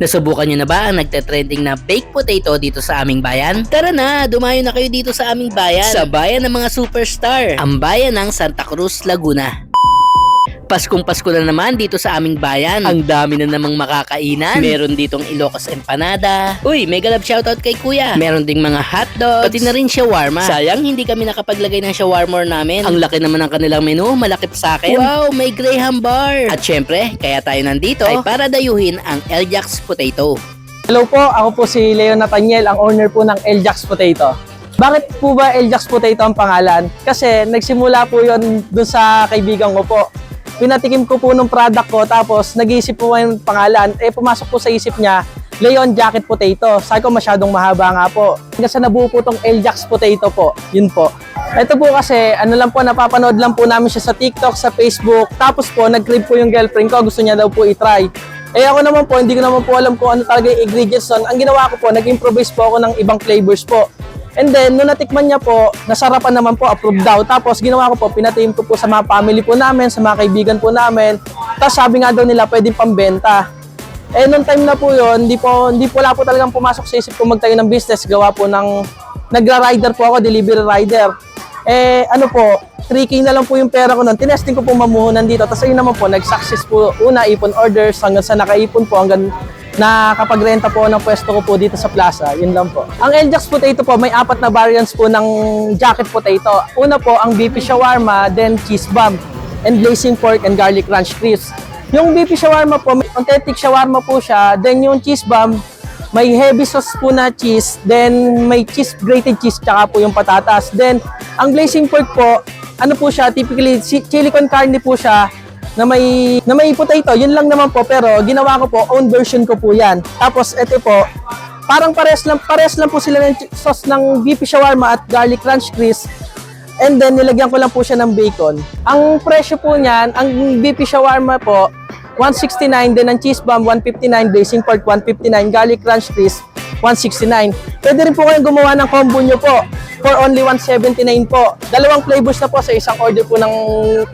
Nasubukan nyo na ba ang nagte-trending na baked potato dito sa aming bayan? Tara na, dumayo na kayo dito sa aming bayan. Sa bayan ng mga superstar. Ang bayan ng Santa Cruz, Laguna. Paskong Pasko na naman dito sa aming bayan. Ang dami na namang makakainan. Meron ditong Ilocos Empanada. Uy, mega love shoutout kay kuya. Meron ding mga hotdogs. Pati na rin shawarma. Sayang hindi kami nakapaglagay ng shawarma namin. Ang laki naman ng kanilang menu, malaki pa sa akin. Wow, may Graham bar. At syempre, kaya tayo nandito ay para dayuhin ang Eljax Potato. Hello po, ako po si Leo Nathaniel, ang owner po ng Eljax Potato. Bakit po ba Eljax Potato ang pangalan? Kasi nagsimula po yon dun sa kaibigan ko po. Pinatikim ko po nung product ko, tapos nag-iisip po yung pangalan. Eh, pumasok po sa isip niya, Leon Jacket Potato. Sabi ko masyadong mahaba nga po. Sa nabuo po tong Eljax Potato po. Yun po. Ito po kasi, ano lang po, napapanood lang po namin siya sa TikTok, sa Facebook. Tapos po, nag-crave po yung girlfriend ko. Gusto niya daw po i-try. Eh ako naman po, hindi ko naman po alam kung ano talaga yung ingredients nun. Ang ginawa ko po, nag-improvise po ako ng ibang flavors po. And then, nung natikman niya po, nasarapan naman po, approved daw. Tapos, ginawa ko po, pinatim ko po sa mga family po namin, sa mga kaibigan po namin. Tapos, sabi nga daw nila, pwedeng pambenta. Eh, nung time na po yun, hindi po, hindi po wala po talagang pumasok sa isip ko magtayo ng business. Gawa po ng, nagra-rider po ako, delivery rider. Eh, ano po, 3K na lang po yung pera ko nun. Tinesting ko po mamuhunan dito. Tapos ayun naman po, nag-success po. Una, ipon orders hanggang sa nakaipon po hanggang nakakapagrenta po ng pwesto ko po dito sa plaza. Yun lang po. Ang Eljax Potato po, may apat na variants po ng jacket potato. Una po, ang beefy shawarma, then cheese bomb, and blazing pork and garlic ranch crisps. Yung beefy shawarma po, may authentic shawarma po siya. Then yung cheese bomb, may heavy sauce po na cheese, then may cheese, grated cheese, tsaka po yung patatas. Then, ang blazing pork po, ano po siya, typically, chili con carne po siya, na may, na may potato, yun lang naman po, pero ginawa ko po, own version ko po yan. Tapos, ito po, parang pares lang, pares lang po sila ng sauce ng beefy shawarma at garlic ranch crisp. And then, nilagyan ko lang po siya ng bacon. Ang presyo po niyan, ang beefy shawarma po, 169, then ang cheese bomb, 159, blazing pork, 159, garlic ranch crisp, 169. Pwede rin po kayong gumawa ng combo nyo po for only 179 po. Dalawang flavors na po sa isang order po ng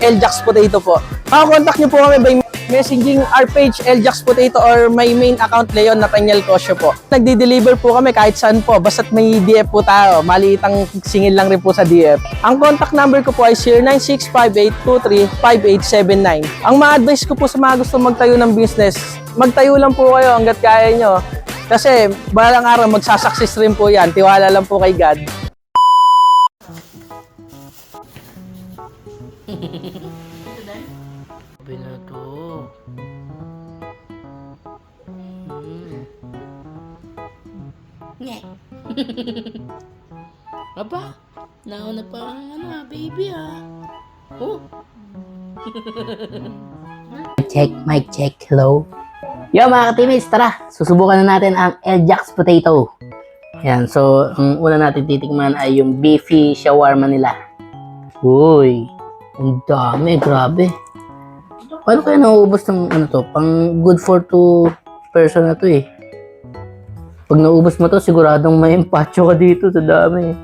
Eljax Potato po. Makakontakt nyo po kami by messaging our page Eljax Potato or my main account Leon Nathaniel Cosio po. Nagdi-deliver po kami kahit saan po, basta't may DF po tayo. Maliit ang singil lang rin po sa DF. Ang contact number ko po ay 0965-823-5879. Ang ma-advise ko po sa mga gusto magtayo ng business, magtayo lang po kayo hanggat kaya nyo. Kasi balang araw magsasucess rin po yan. Tiwala lang po kay God. Sabi na to. Nye. Aba, nauna pa ang ano ah, baby ah. Oh. check, mic check, hello. Yo mga ka-teammates, tara, susubukan na natin ang Eljax Potato. Yan, so ang una natin titikman ay yung beefy shawarma nila. Uy, ang dami, grabe. Paano kaya nauubos ng ano to? Pang good for two person na to eh. Pag naubos mo to, siguradong may empacho ka dito sa dami.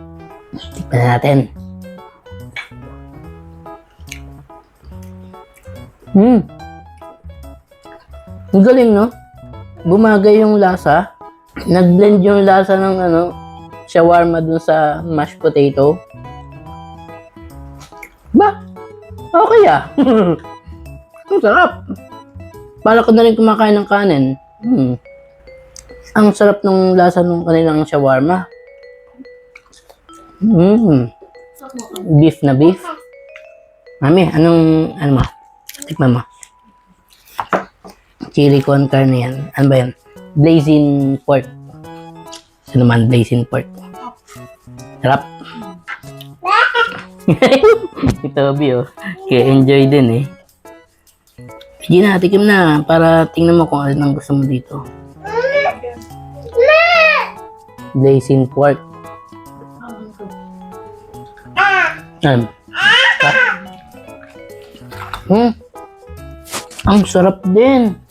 Tikman na natin. Hmm. Ang galing, no? Bumagay yung lasa. Nag-blend yung lasa ng ano, shawarma dun sa mashed potato. Ba? Okay ah. Ang sarap. Para ko na rin kumakain ng kanin. Hmm. Ang sarap ng lasa ng kanilang shawarma. Hmm. Beef na beef. Mami, anong, ano mo? Tikman mo. Chili con carne yan. Ano ba yan? Blazing pork. Ito naman, blazing pork. Sarap. Ito, Bi, oh. Kaya enjoy din eh. Sige na, tikim na para tingnan mo kung ano ang gusto mo dito. Blazing pork. Yan. Hmm. Ang sarap din.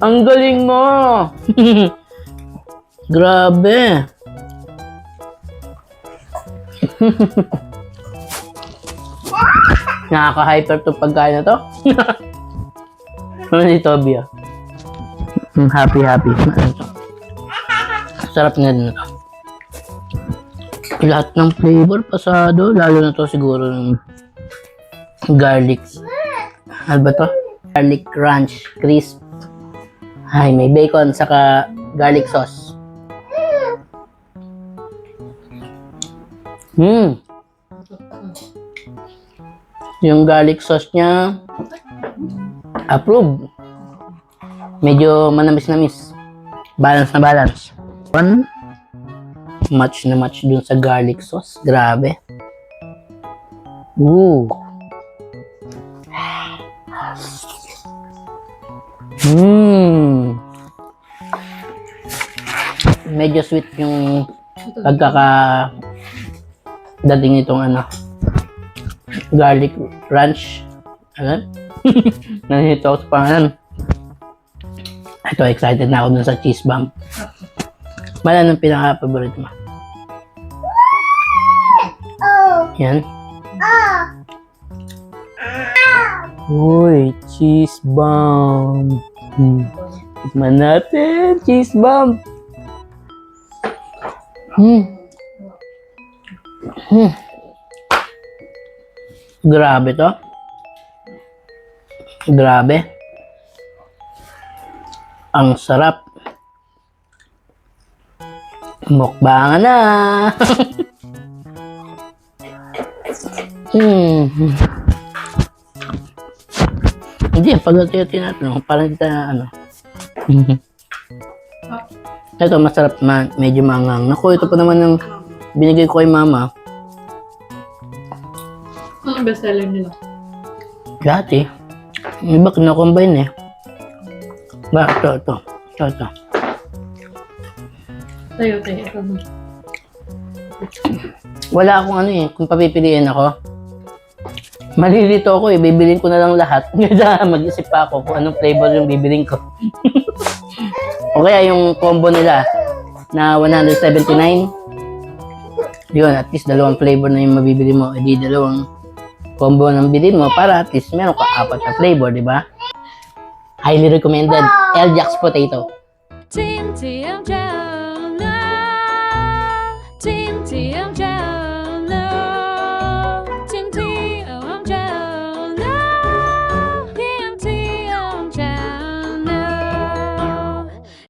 Ang galing mo. Grabe. Nakaka-hyper to pagkain na to. ano ni Toby ah? Hmm, happy, happy. Sarap na din ito. Lahat ng flavor pasado, lalo na to siguro ng garlic. Ano ba to? Garlic crunch, crisp. Ay, may bacon, saka garlic sauce. Hmm. Yung garlic sauce niya, approve. Medyo manamis-namis. Balance na balance. One, match na match dun sa garlic sauce. Grabe. Ooh. Mmm. Medyo sweet yung pagkaka dating itong ano garlic ranch. Ano? Nandito ako sa pangalan. Ito, excited na ako dun sa cheese bump. Mala ng pinaka-favorite mo? Yan. Uy, cheese bomb. Hmm. Tikman natin, cheese bomb. Hmm. Hmm. Grabe to. Grabe. Ang sarap. Mukbangan na. hmm. Hindi, pag-hati natin, no? parang kita ano. ito, masarap man, medyo mangang. Naku, ito pa naman yung binigay ko kay mama. Ano ang bestseller nila? Dati. Iba kinakombine eh. Ba, ito, ito. Ito, ito. Tayo, tayo. Wala akong ano eh, kung papipiliin ako. Malilito ako eh, bibilin ko na lang lahat. Mag-isip pa ako kung anong flavor yung bibilin ko. o kaya yung combo nila na 179. Yun, at least dalawang flavor na yung mabibili mo. E di dalawang combo ng bilhin mo para at least meron ka apat na flavor, di ba? Highly recommended. L-Jax Potato. Team TMJ. Team TMJ.